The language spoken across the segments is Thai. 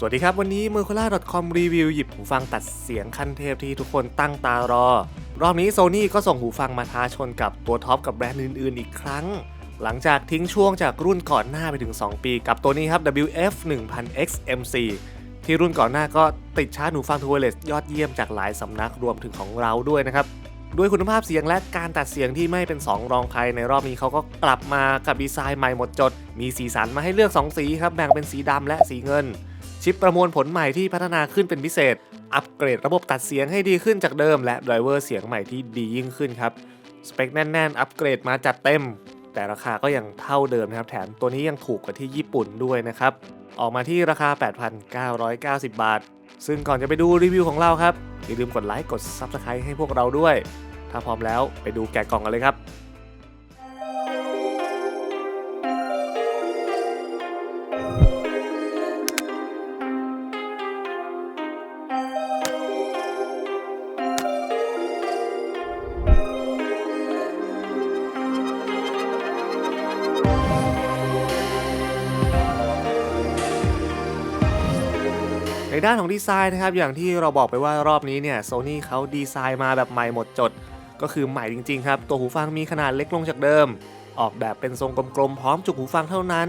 สวัสดีครับ วันนี้ m e r c o l a c o m รีวิวหยิบหูฟังตัดเสียงขั้นเทพที่ทุกคนตั้งตารอ รอบนี้ Sony ก็ส่งหูฟังมาท้าชนกับตัวท็อปกับแบรนด์อื่นๆ อีกครั้ง หลังจากทิ้งช่วงจากรุ่นก่อนหน้าไปถึง 2 ปีกับตัวนี้ครับ WF 1 0 0 XMC ที่รุ่นก่อนหน้าก็ติดชาร์จหูฟังทูเวเลสยอดเยี่ยมจากหลายสำนักรวมถึงของเราด้วยนะครับด้วยคุณภาพเสียงและการตัดเสียงที่ไม่เป็น2รองใครในรอบนี้เขาก็กลับมากับดีไซน์ใหม่หมดจด มีสีสันมาให้เลือก 2 สีครับแบ่งเป็นสีดำและสีเงิน ชิปประมวลผลใหม่ที่พัฒนาขึ้นเป็นพิเศษ อัปเกรดระบบตัดเสียงให้ดีขึ้นจากเดิม และไดรเวอร์เสียงใหม่ที่ดียิ่งขึ้นครับ สเปคแน่นๆ อัปเกรดมาจัดเต็ม แต่ราคาก็ยังเท่าเดิมนะครับ แถมตัวนี้ยังถูกกว่าที่ญี่ปุ่นด้วยนะครับ ออกมาที่ราคา 8,990 บาท ซึ่งก่อนจะไปดูรีวิวของเราครับอย่าลืมกดไลค์กด Subscribe ให้พวกเราด้วย ถ้าพร้อมแล้วไปดูแกะกล่องกันเลยครับ ในด้านของดีไซน์นะครับอย่างที่เราบอกไปว่ารอบนี้เนี่ยโซนี่เขาดีไซน์มาแบบใหม่หมดจด ก็คือใหม่จริง ๆ ครับ ตัวหูฟังมีขนาดเล็กลงจากเดิม ออกแบบเป็นทรงกลมๆ พร้อมจุกหูฟังเท่านั้น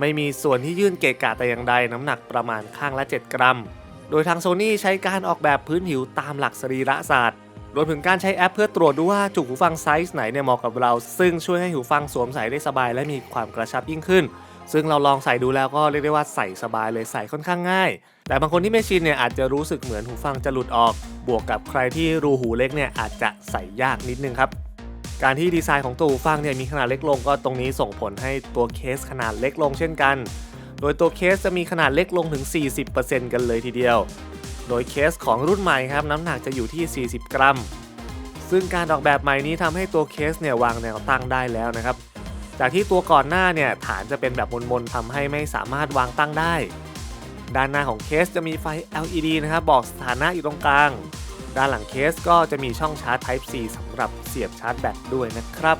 ไม่มีส่วนที่ยื่นเกะกะแต่อย่างใดน้ำหนักประมาณข้างละ 7 กรัม โดยทางโซนี่ใช้การออกแบบพื้นผิวตามหลักสรีระศาสตร์รวมถึงการใช้แอปเพื่อตรวจดูว่าจุกหูฟังไซส์ไหนเนี่ยเหมาะกับเรา ซึ่งช่วยให้หูฟังสวมใส่ได้สบายและมีความกระชับยิ่งขึ้น ซึ่งเราลองใส่ดูแล้วก็เรียกได้ว่าใส่สบายเลยใส่ค่อนข้างง่าย แต่บางคนที่ไม่ชินเนี่ยอาจจะรู้สึกเหมือนหูฟังจะหลุดออก บวกกับใครที่รูหูเล็กเนี่ยอาจจะใส่ยากนิดนึงครับ การที่ดีไซน์ของตัวหูฟังเนี่ยมีขนาดเล็กลงก็ตรงนี้ส่งผลให้ตัวเคสขนาดเล็กลงเช่นกัน โดยตัวเคสจะมีขนาดเล็กลงถึง 40%กันเลยทีเดียว โดยเคสของรุ่นใหม่ครับน้ำหนักจะอยู่ที่ 40 กรัม ซึ่งการออกแบบใหม่นี้ทำให้ตัวเคสเนี่ยวางแนวตั้งได้แล้วนะครับ จากที่ตัวก่อนหน้าเนี่ยฐานจะเป็นแบบมนๆทำให้ไม่สามารถวางตั้งได้ ด้านหน้าของเคสจะมีไฟ LED นะครับบอกสถานะอยู่ตรงกลาง ด้านหลังเคสก็จะมีช่องชาร์จ Type C สำหรับเสียบชาร์จแบตด้วยนะครับ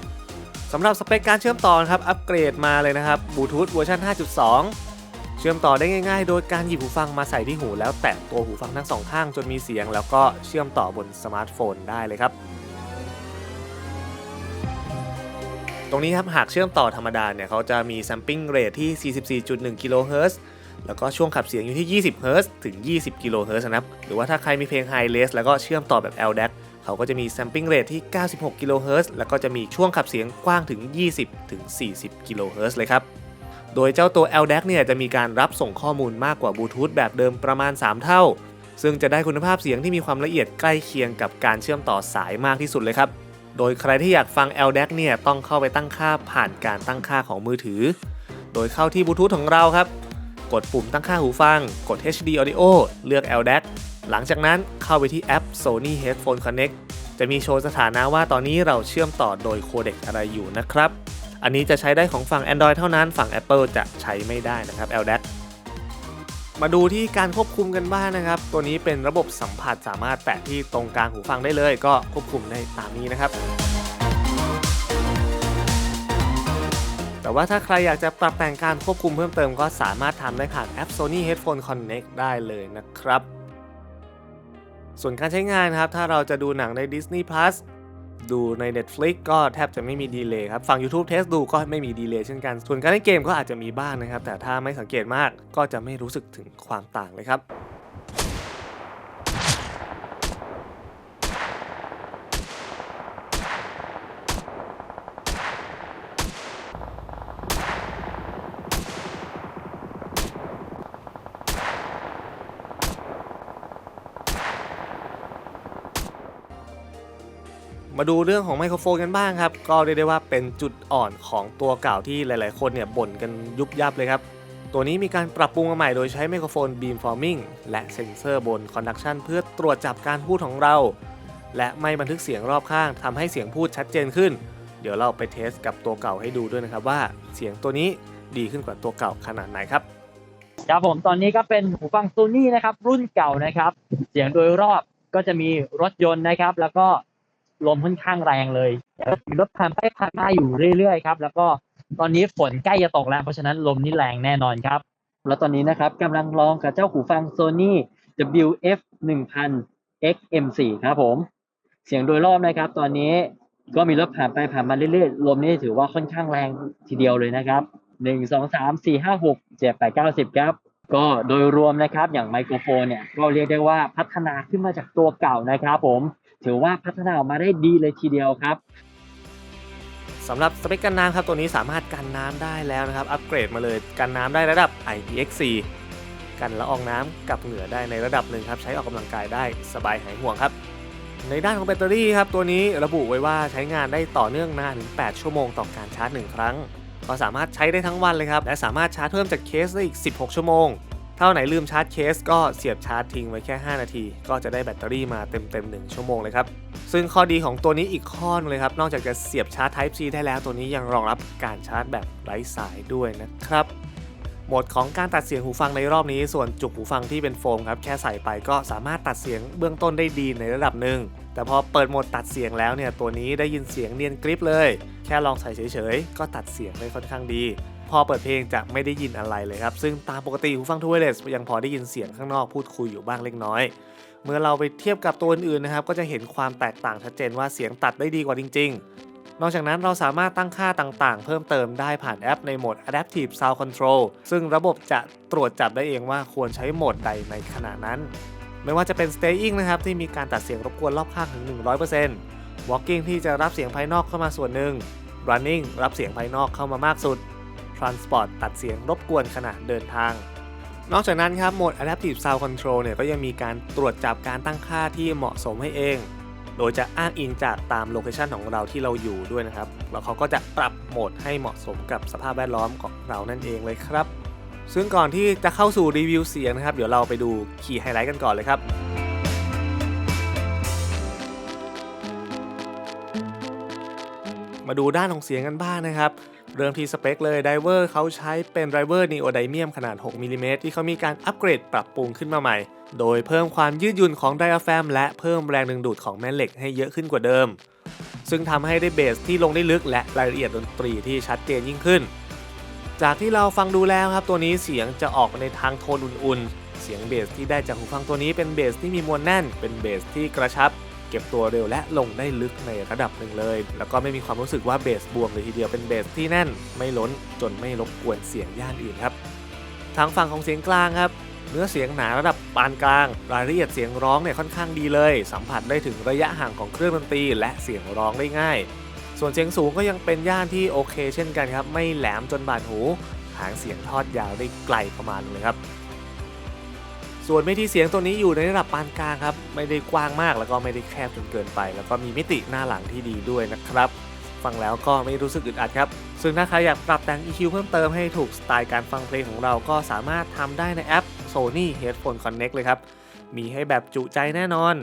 สำหรับสเปคการเชื่อมต่อนะครับอัปเกรดมาเลยนะครับบลูทูธเวอร์ชัน5.2 เชื่อมต่อได้ง่ายๆ โดยการหยิบหูฟังมาใส่ที่หู แล้วแตะตัวหูฟังทั้งสองข้างจนมีเสียง แล้วก็เชื่อมต่อบนสมาร์ทโฟนได้เลยครับ ตรงนี้ครับหากเชื่อมต่อธรรมดาเนี่ยเขาจะมี sampling rate ที่ 44.1 กิโลเฮิรตซ์แล้วก็ช่วงขับเสียงอยู่ที่ 20 เฮิรตซ์ถึง 20 กิโลเฮิรตซ์นะครับ หรือว่าถ้าใครมีเพลง High Res แล้วก็เชื่อมต่อแบบ LDAC เขาก็จะมี sampling rate ที่ 96 กิโลเฮิรตซ์แล้วก็จะมีช่วงขับเสียงกว้างถึง 20 ถึง 40 กิโลเฮิรตซ์เลยครับ โดยเจ้าตัว LDAC เนี่ยจะมีการรับส่งข้อมูลมากกว่าบลูทูธแบบเดิมประมาณ 3 เท่า ซึ่งจะได้คุณภาพเสียงที่มีความละเอียดใกล้เคียงกับการเชื่อมต่อสายมากที่สุดเลยครับ โดยใครที่อยากฟัง LDAC เนี่ยต้องเข้าไปตั้งค่าผ่านการตั้งค่าของมือถือ โดยเข้าที่บลูทูธของเราครับ กดปุ่มตั้งค่าหูฟัง กด HD Audio เลือก LDAC หลังจากนั้นเข้าไปที่แอป Sony Headphone Connect จะมีโชว์สถานะว่าตอนนี้เราเชื่อมต่อโดยโคเด็กอะไรอยู่นะครับ อันนี้จะใช้ได้ของฝั่ง Android เท่านั้น ฝั่ง Apple จะใช้ไม่ได้นะครับ LDAC มาดูที่การควบคุมกันบ้างนะครับ ตัวนี้เป็นระบบสัมผัสสามารถแตะที่ตรงกลางหูฟังได้เลย ก็ควบคุมได้ตามนี้นะครับ แต่ว่าถ้าใครอยากจะปรับแต่งการควบคุมเพิ่มเติมก็สามารถทำได้ผ่านแอป Sony Headphone Connect ได้เลยนะครับ ส่วนการใช้งานครับ ถ้าเราจะดูหนังใน Disney Plus ดูใน Netflix ก็แทบจะไม่มีดีเลย์ครับฝั่ง YouTube Test ดูก็ไม่มีดีเลย์เช่นกัน ส่วนการเล่นเกมก็อาจจะมีบ้างนะครับ แต่ถ้าไม่สังเกตมากก็จะไม่รู้สึกถึงความต่างเลยครับ มาดูเรื่องของไมโครโฟนกันบ้างครับ ก็เรียกได้ว่าเป็นจุดอ่อนของตัวเก่าที่หลายๆ คนเนี่ยบ่นกันยุบยับเลยครับ ตัวนี้มีการปรับปรุงมาใหม่โดยใช้ไมโครโฟน beamforming และเซ็นเซอร์บน conduction เพื่อตรวจจับการพูดของเรา และไม่บันทึกเสียงรอบข้างทำให้เสียงพูดชัดเจนขึ้น เดี๋ยวเราไปเทสกับตัวเก่าให้ดูด้วยนะครับว่าเสียงตัวนี้ดีขึ้นกว่าตัวเก่าขนาดไหนครับครับผมตอนนี้ก็เป็นหูฟัง Sony นะครับรุ่นเก่านะครับ เสียงโดยรอบก็จะมีรถยนต์นะครับ แล้วก็ ลมค่อนข้างแรงเลยมีรถผ่านไปผ่านมาอยู่เรื่อยๆครับ แล้วก็ตอนนี้ฝนใกล้จะตกแล้ว เพราะฉะนั้นลมนี่แรงแน่นอนครับ แล้วตอนนี้นะครับกำลังลองกับเจ้าหูฟัง Sony WF 1000 XM4 ครับผม เสียงโดยรอบนะครับ ตอนนี้ก็มีรถผ่านไปผ่านมาเรื่อยๆ ลมนี่ถือว่าค่อนข้างแรงทีเดียวเลยนะครับหนึ่งสองสามสี่ห้าหกเจ็ดแปดเก้าสิบครับ ก็โดยรวมนะครับอย่างไมโครโฟนเนี่ยก็เรียกได้ว่าพัฒนาขึ้นมาจากตัวเก่านะครับผม ถือว่าพัฒนาออกมาได้ดีเลยทีเดียวครับสำหรับสเปคกันน้ำครับตัวนี้สามารถกันน้ำได้แล้วนะครับ อัปเกรดมาเลยกันน้ำได้ระดับ IPX4 กันละอองน้ำกับเหงื่อได้ในระดับหนึ่งครับ ใช้ออกกำลังกายได้สบายหายห่วงครับ ในด้านของแบตเตอรี่ครับตัวนี้ระบุไว้ว่าใช้งานได้ต่อเนื่องนานถึง 8 ชั่วโมงต่อการชาร์จ 1 ครั้ง ก็สามารถใช้ได้ทั้งวันเลยครับ และสามารถชาร์จเพิ่มจากเคสได้อีก 16 ชั่วโมง ถ้าไหนลืมชาร์จเคสก็เสียบชาร์จทิ้งไว้แค่ 5 นาที ก็จะได้แบตเตอรี่มาเต็มๆ1ชั่วโมงเลยครับ ซึ่งข้อดีของตัวนี้อีกข้อนึงเลยครับ นอกจากจะเสียบชาร์จ Type C ได้แล้วตัวนี้ยังรองรับการชาร์จแบบไร้สายด้วยนะครับโหมดของการตัดเสียงหูฟังในรอบนี้ ส่วนจุกหูฟังที่เป็นโฟมครับแค่ใส่ไปก็สามารถตัดเสียงเบื้องต้นได้ดีในระดับหนึ่งแต่พอเปิดโหมดตัดเสียงแล้วเนี่ยตัวนี้ได้ยินเสียงเนียนกริปเลย แค่ลองใส่เฉยๆก็ตัดเสียงได้ค่อนข้างดี พอเปิดเพลงจะไม่ได้ยินอะไรเลยครับ ซึ่งตามปกติหูฟังทูเวเลสยังพอได้ยินเสียงข้างนอกพูดคุยอยู่บ้างเล็กน้อย เมื่อเราไปเทียบกับตัวอื่นๆนะครับ ก็จะเห็นความแตกต่างชัดเจนว่าเสียงตัดได้ดีกว่าจริง ๆ นอกจากนั้นเราสามารถตั้งค่าต่างๆ เพิ่มเติมได้ผ่านแอปในโหมด Adaptive Sound Control ซึ่งระบบจะตรวจจับได้เองว่าควรใช้โหมดใดในขณะนั้น ไม่ว่าจะเป็น Staying นะครับที่มีการตัดเสียงรบกวนรอบข้างถึง 100% Walking ที่จะรับเสียงภายนอกเข้ามาส่วนหนึ่ง Running รับเสียงภายนอกเข้ามามากสุด Transport ตัดเสียงรบกวนขณะเดินทาง นอกจากนั้นครับโหมด Adaptive Sound Control เนี่ยก็ยังมีการตรวจจับการตั้งค่าที่เหมาะสมให้เอง โดยจะอ้างอิงจากตามโลเคชันของเราที่เราอยู่ด้วยนะครับ แล้วเขาก็จะปรับโหมดให้เหมาะสมกับสภาพแวดล้อมของเรานั่นเองเลยครับ ซึ่งก่อนที่จะเข้าสู่รีวิวเสียงนะครับ เดี๋ยวเราไปดูคีย์ไฮไลท์กันก่อนเลยครับมาดูด้านของเสียงกันบ้างนะครับ เริ่มที่สเปคเลยไดเวอร์เขาใช้เป็นไดเวอร์นีโอไดเมียมขนาด 6มิลิเมตรที่เขามีการอัปเกรดปรับปรุงขึ้นมาใหม่ โดยเพิ่มความยืดหยุ่นของไดอะแฟมและเพิ่มแรงดึงดูดของแม่เหล็กให้เยอะขึ้นกว่าเดิม ซึ่งทำให้ได้เบสที่ลงได้ลึกและรายละเอียดดนตรีที่ชัดเจนยิ่งขึ้น จากที่เราฟังดูแล้วครับตัวนี้เสียงจะออกในทางโทนอุ่นๆ เสียงเบสที่ได้จากหูฟังตัวนี้เป็นเบสที่มีมวลแน่น เป็นเบสที่กระชับ เก็บตัวเร็วและลงได้ลึกในระดับหนึ่งเลย แล้วก็ไม่มีความรู้สึกว่าเบสบวมเลยทีเดียวเป็นเบสที่แน่นไม่ล้นจนไม่รบกวนเสียงย่านอื่นครับทางฝั่งของเสียงกลางครับเนื้อเสียงหนาระดับปานกลาง รายละเอียดเสียงร้องเนี่ยค่อนข้างดีเลย สัมผัสได้ถึงระยะห่างของเครื่องดนตรีและเสียงร้องได้ง่าย ส่วนเสียงสูงก็ยังเป็นย่านที่โอเค เช่นกันครับ ไม่แหลมจนบาดหู หางเสียงทอดยาวได้ไกลประมาณนึงเลยครับ ส่วนเวทีเสียงตัวนี้อยู่ในระดับปานกลางครับ ไม่ได้กว้างมากแล้วก็ไม่ได้แคบจนเกินไป แล้วก็มีมิติหน้าหลังที่ดีด้วยนะครับ ฟังแล้วก็ไม่รู้สึกอึดอัดครับ ซึ่งถ้าใครอยากปรับแต่ง EQ เพิ่มเติมให้ถูกสไตล์การฟังเพลงของเราก็สามารถทำได้ในแอป Sony Headphone Connect เลยครับ มีให้แบบจุใจแน่นอน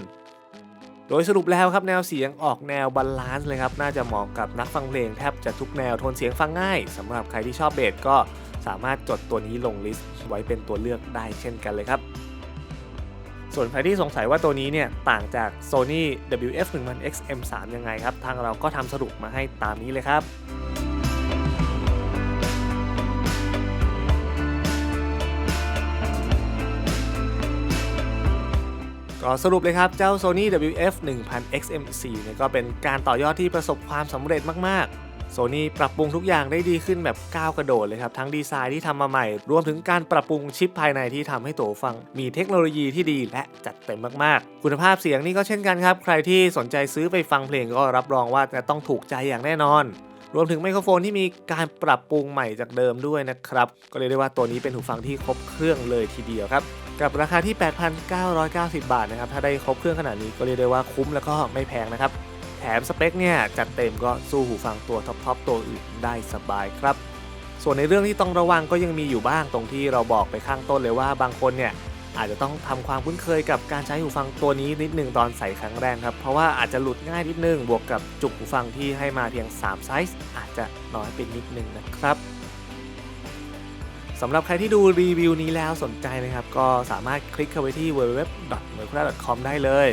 โดยสรุปแล้วครับแนวเสียงออกแนวบาลานซ์เลยครับ น่าจะเหมาะกับนักฟังเพลงแทบจะทุกแนวโทนเสียงฟังง่ายสำหรับใครที่ชอบเบสก็สามารถจดตัวนี้ลงลิสต์ไว้เป็นตัวเลือกได้เช่นกันเลยครับ ส่วนใครที่สงสัยว่าตัวนี้เนี่ยต่างจาก Sony WF-1000 XM3 ยังไงครับ ทางเราก็ทำสรุปมาให้ตามนี้เลยครับก็สรุปเลยครับ เจ้า Sony WF 1000 XM4 เนี่ยก็เป็นการต่อยอดที่ประสบความสำเร็จมาก ๆ Sony ปรับปรุงทุกอย่างได้ดีขึ้นแบบก้าวกระโดดเลยครับ ทั้งดีไซน์ที่ทำมาใหม่ รวมถึงการปรับปรุงชิปภายในที่ทำให้ตัวฟัง มีเทคโนโลยีที่ดีและจัดเต็มมากๆ คุณภาพเสียงนี่ก็เช่นกันครับ ใครที่สนใจซื้อไปฟังเพลงก็รับรองว่าจะต้องถูกใจอย่างแน่นอนรวมถึงไมโครโฟนที่มีการปรับปรุงใหม่จากเดิมด้วยนะครับ ก็เรียกได้ว่าตัวนี้เป็นหูฟังที่ครบเครื่องเลยทีเดียวครับ กับราคาที่ 8,990 บาทนะครับ ถ้าได้ครบเครื่องขนาดนี้ก็เรียกได้ว่าคุ้มแล้วก็ไม่แพงนะครับ แถมสเปคเนี่ยจัดเต็มก็สู้หูฟังตัวท็อปๆตัวอื่นได้สบายครับ ส่วนในเรื่องที่ต้องระวังก็ยังมีอยู่บ้างตรงที่เราบอกไปข้างต้นเลยว่าบางคนเนี่ยอาจจะต้องทำความคุ้นเคยกับการใช้หูฟังตัวนี้นิดนึงตอนใส่ครั้งแรกครับ เพราะว่าอาจจะหลุดง่ายนิดนึง บวกกับจุกหูฟังที่ให้มาเพียง 3 ไซส์อาจจะน้อยไปนิดนึงนะครับสำหรับใครที่ดูรีวิวนี้แล้วสนใจนะครับ ก็สามารถคลิกเข้าไปที่ www.mercura.com ได้เลย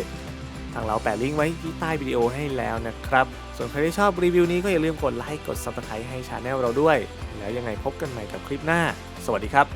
ทางเราแปะลิงก์ไว้ที่ใต้วิดีโอให้แล้วนะครับ ส่วนใครที่ชอบรีวิวนี้ก็อย่าลืมกดไลค์กด subscribe ให้ชาแนลเราด้วย แล้วยังไงพบกันใหม่กับคลิปหน้า สวัสดีครับ